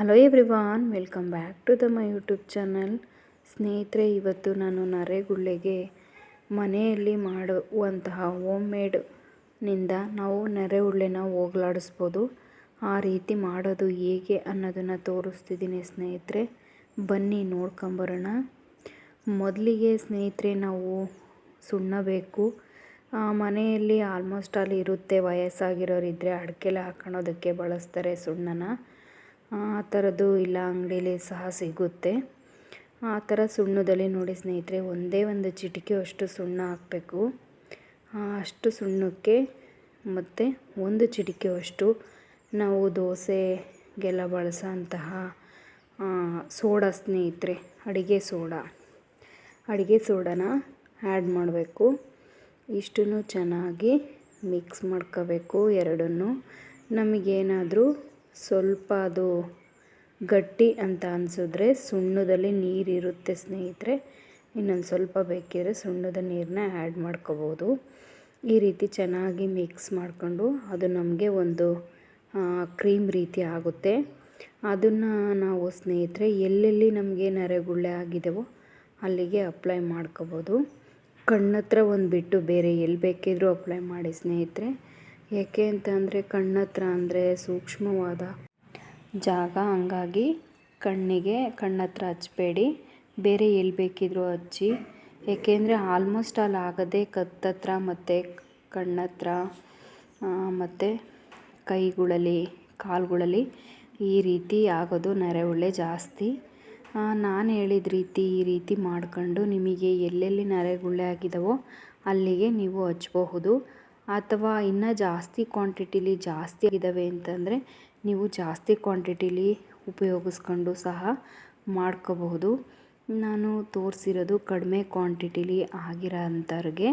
Hello everyone welcome back to the my YouTube channel ಸ್ನೇಹಿತರೆ, ಇವತ್ತು ನಾನು ನರೆಗುಳ್ಳೆಗೆ ಮನೆಯಲ್ಲಿ ಮಾಡುವಂತಹ ಹೋಮ್ ಮೇಡ್ನಿಂದ ನಾವು ನೆರೆಗುಳ್ಳೆನ ಹೋಗ್ಲಾಡಿಸ್ಬೋದು. ಆ ರೀತಿ ಮಾಡೋದು ಹೇಗೆ ಅನ್ನೋದನ್ನು ತೋರಿಸ್ತಿದ್ದೀನಿ ಸ್ನೇಹಿತರೆ. ಬನ್ನಿ ನೋಡ್ಕೊಂಬರೋಣ ಮೊದಲಿಗೆ ಸ್ನೇಹಿತರೆ, ನಾವು ಸುಣ್ಣ ಬೇಕು ಮನೆಯಲ್ಲಿ ಆಲ್ಮೋಸ್ಟ್ ಅಲ್ಲಿ ಇರುತ್ತೆ ವಯಸ್ಸಾಗಿರೋರಿದ್ದರೆ ಅಡಿಕೆಲೆ ಹಾಕೊಳೋದಕ್ಕೆ ಬಳಸ್ತಾರೆ ಸುಣ್ಣನ. ಆ ಥರದ್ದು ಇಲ್ಲ ಅಂಗಡೀಲಿ ಸಹ ಸಿಗುತ್ತೆ. ಆ ಥರ ಸುಣ್ಣದಲ್ಲಿ ನೋಡಿ ಸ್ನೇಹಿತರೆ, ಒಂದೇ ಒಂದು ಚಿಟಿಕೆ ಅಷ್ಟು ಸುಣ್ಣ ಹಾಕಬೇಕು. ಅಷ್ಟು ಸುಣ್ಣಕ್ಕೆ ಮತ್ತು ಒಂದು ಚಿಟಿಕೆ ಅಷ್ಟು ನಾವು ದೋಸೆಗೆಲ್ಲ ಬಳಸೋಂತಹ ಸೋಡಾ ಸ್ನೇಹಿತರೆ, ಅಡುಗೆ ಸೋಡಾ. ಅಡುಗೆ ಸೋಡಾನ ಆ್ಯಡ್ ಮಾಡಬೇಕು. ಇಷ್ಟನ್ನು ಚೆನ್ನಾಗಿ ಮಿಕ್ಸ್ ಮಾಡ್ಕೋಬೇಕು ಎರಡನ್ನೂ. ನಮಗೇನಾದರೂ ಸ್ವಲ್ಪ ಅದು ಗಟ್ಟಿ ಅಂತ ಅನಿಸಿದ್ರೆ ಸುಣ್ಣದಲ್ಲಿ ನೀರಿರುತ್ತೆ ಸ್ನೇಹಿತರೆ. ಇನ್ನೊಂದು ಸ್ವಲ್ಪ ಬೇಕಿದ್ರೆ ಸುಣ್ಣದ ನೀರನ್ನ ಆ್ಯಡ್ ಮಾಡ್ಕೋಬೋದು. ಈ ರೀತಿ ಚೆನ್ನಾಗಿ ಮಿಕ್ಸ್ ಮಾಡಿಕೊಂಡು ಅದು ನಮಗೆ ಒಂದು ಕ್ರೀಮ್ ರೀತಿ ಆಗುತ್ತೆ. ಅದನ್ನು ನಾವು ಸ್ನೇಹಿತರೆ ಎಲ್ಲೆಲ್ಲಿ ನಮಗೆ ನರೆಗುಳ್ಳೆ ಆಗಿದೆವೋ ಅಲ್ಲಿಗೆ ಅಪ್ಲೈ ಮಾಡ್ಕೋಬೋದು. ಕಣ್ಣತ್ರ ಒಂದು ಬಿಟ್ಟು ಬೇರೆ ಎಲ್ಲಿ ಬೇಕಿದ್ರೂ ಅಪ್ಲೈ ಮಾಡಿ ಸ್ನೇಹಿತರೆ. ಯಾಕೆ ಅಂತ ಅಂದರೆ ಕಣ್ಣತ್ರ ಅಂದರೆ ಸೂಕ್ಷ್ಮವಾದ ಜಾಗ. ಹಂಗಾಗಿ ಕಣ್ಣಿಗೆ ಕಣ್ಣತ್ರ ಹಚ್ಚಬೇಡಿ. ಬೇರೆ ಎಲ್ಲಿ ಬೇಕಿದ್ರೂ ಹಚ್ಚಿ. ಏಕೆಂದರೆ ಆಲ್ಮೋಸ್ಟ್ ಅಲ್ಲಿ ಆಗದೆ ಕತ್ತತ್ರ ಮತ್ತು ಕಣ್ಣತ್ರ ಮತ್ತು ಕೈಗಳಲ್ಲಿ, ಕಾಲುಗಳಲ್ಲಿ ಈ ರೀತಿ ಆಗೋದು ನರೆಹುಳೆ ಜಾಸ್ತಿ. ನಾನು ಹೇಳಿದ ರೀತಿ ಈ ರೀತಿ ಮಾಡ್ಕೊಂಡು ನಿಮಗೆ ಎಲ್ಲೆಲ್ಲಿ ನರೆಗುಳ್ಳೆ ಆಗಿದಾವೋ ಅಲ್ಲಿಗೆ ನೀವು ಹಚ್ಬಹುದು ಅಥವಾ ಇನ್ನೂ ಜಾಸ್ತಿ ಕ್ವಾಂಟಿಟಿಲಿ ಜಾಸ್ತಿ ಆಗಿದ್ದಾವೆ ಅಂತಂದರೆ ನೀವು ಜಾಸ್ತಿ ಕ್ವಾಂಟಿಟಿಲಿ ಉಪಯೋಗಿಸ್ಕೊಂಡು ಸಹ ಮಾಡ್ಕೋಬಹುದು. ನಾನು ತೋರಿಸಿರೋದು ಕಡಿಮೆ ಕ್ವಾಂಟಿಟಿಲಿ ಆಗಿರೋ ಅಂಥವ್ರಿಗೆ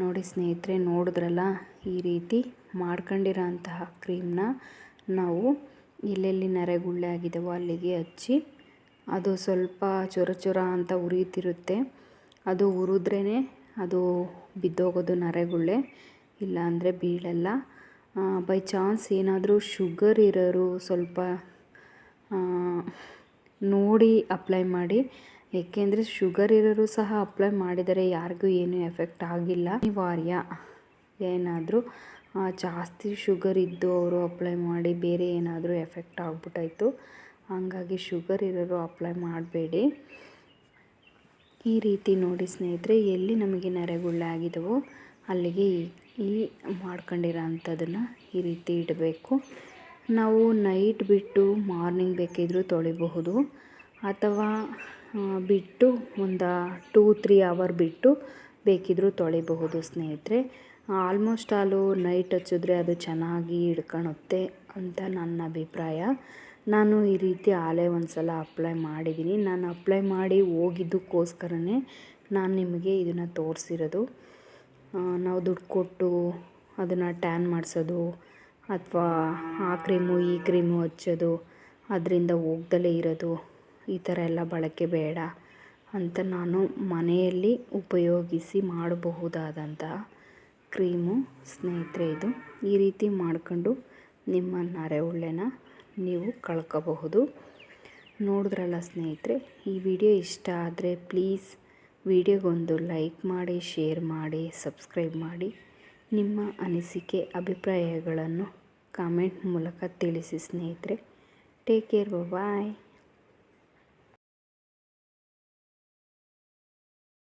ನೋಡಿ ಸ್ನೇಹಿತರೆ, ನೋಡಿದ್ರಲ್ಲ, ಈ ರೀತಿ ಮಾಡ್ಕೊಂಡಿರೋ ಅಂತಹ ಕ್ರೀಮ್ನ ನಾವು ಎಲ್ಲೆಲ್ಲಿ ನರೆಗುಳ್ಳೆ ಆಗಿದಾವೋ ಅಲ್ಲಿಗೆ ಹಚ್ಚಿ, ಅದು ಸ್ವಲ್ಪ ಚೊರ ಚೊರ ಅಂತ ಉರಿಯುತ್ತಿರುತ್ತೆ ಅದು ಉರಿದ್ರೇ ಅದು ಬಿದ್ದೋಗೋದು ನರೆಗುಳ್ಳೆ, ಇಲ್ಲಾಂದರೆ ಬೀಳಲ್ಲ. ಬೈ ಚಾನ್ಸ್ ಏನಾದರೂ ಶುಗರ್ ಇರೋರು ಸ್ವಲ್ಪ ನೋಡಿ ಅಪ್ಲೈ ಮಾಡಿ. ಏಕೆಂದರೆ ಶುಗರ್ ಇರೋರು ಸಹ ಅಪ್ಲೈ ಮಾಡಿದರೆ ಯಾರಿಗೂ ಏನೂ ಎಫೆಕ್ಟ್ ಆಗಿಲ್ಲ. ಅನಿವಾರ್ಯ. ಏನಾದರೂ ಜಾಸ್ತಿ ಶುಗರ್ ಇದ್ದು ಅವರು ಅಪ್ಲೈ ಮಾಡಿ ಬೇರೆ ಏನಾದರೂ ಎಫೆಕ್ಟ್ ಆಗ್ಬಿಟ್ಟಾಯಿತು ಹಾಗಾಗಿ ಶುಗರ್ ಇರೋರು ಅಪ್ಲೈ ಮಾಡಬೇಡಿ. ಈ ರೀತಿ ನೋಡಿ ಸ್ನೇಹಿತರೆ, ಎಲ್ಲಿ ನಮಗೆ ನೆರೆಗುಳ್ಳಾಗಿದವೋ ಅಲ್ಲಿಗೆ ಈ ಮಾಡ್ಕೊಂಡಿರೋ ಅಂಥದ್ದನ್ನು ಈ ರೀತಿ ಇಡಬೇಕು. ನಾವು ನೈಟ್ ಬಿಟ್ಟು ಮಾರ್ನಿಂಗ್ ಬೇಕಿದ್ದರೂ ತೊಳಿಬಹುದು, ಅಥವಾ ಬಿಟ್ಟು ಒಂದು ಟೂ ತ್ರೀ ಅವರ್ ಬಿಟ್ಟು ಬೇಕಿದ್ದರೂ ತೊಳಿಬಹುದು ಸ್ನೇಹಿತರೆ. ಆಲ್ಮೋಸ್ಟ್ ಆಲು ನೈಟ್ ಹಚ್ಚಿದ್ರೆ ಅದು ಚೆನ್ನಾಗಿ ಹಿಡ್ಕೊಳುತ್ತೆ ಅಂತ ನನ್ನ ಅಭಿಪ್ರಾಯ. ನಾನು ಈ ರೀತಿ ಆಲೆ ಒಂದು ಸಲ ಅಪ್ಲೈ ಮಾಡಿದ್ದೀನಿ. ನಾನು ಅಪ್ಲೈ ಮಾಡಿ ಹೋಗಿದ್ದಕ್ಕೋಸ್ಕರನೇ ನಾನು ನಿಮಗೆ ಇದನ್ನು ತೋರಿಸಿರೋದು. ನಾವು ದುಡ್ಡು ಕೊಟ್ಟು ಅದನ್ನು ಟ್ಯಾನ್ ಮಾಡಿಸೋದು, ಅಥವಾ ಆ ಕ್ರೀಮು ಈ ಕ್ರೀಮು ಹಚ್ಚೋದು, ಅದರಿಂದ ಹೋಗ್ದಲೇ ಇರೋದು, ಈ ಥರ ಎಲ್ಲ ಬಳಕೆ ಬೇಡ ಅಂತ ನಾನು ಮನೆಯಲ್ಲಿ ಉಪಯೋಗಿಸಿ ಮಾಡಬಹುದಾದಂತಹ ಕ್ರೀಮು ಸ್ನೇಹಿತರೆ ಇದು. ಈ ರೀತಿ ಮಾಡ್ಕೊಂಡು ನಿಮ್ಮ ನರೆಹುಳ್ಳೆನ ನೀವು ಕಳ್ಕೋಬಹುದು. ನೋಡಿದ್ರಲ್ಲ ಸ್ನೇಹಿತರೆ, ಈ ವಿಡಿಯೋ ಇಷ್ಟ ಆದರೆ ಪ್ಲೀಸ್ ವಿಡಿಯೋಗೊಂದು ಲೈಕ್ ಮಾಡಿ, ಶೇರ್ ಮಾಡಿ, ಸಬ್ಸ್ಕ್ರೈಬ್ ಮಾಡಿ. ನಿಮ್ಮ ಅನಿಸಿಕೆ, ಅಭಿಪ್ರಾಯಗಳನ್ನು ಕಾಮೆಂಟ್ ಮೂಲಕ ತಿಳಿಸಿ ಸ್ನೇಹಿತರೆ. Take care bye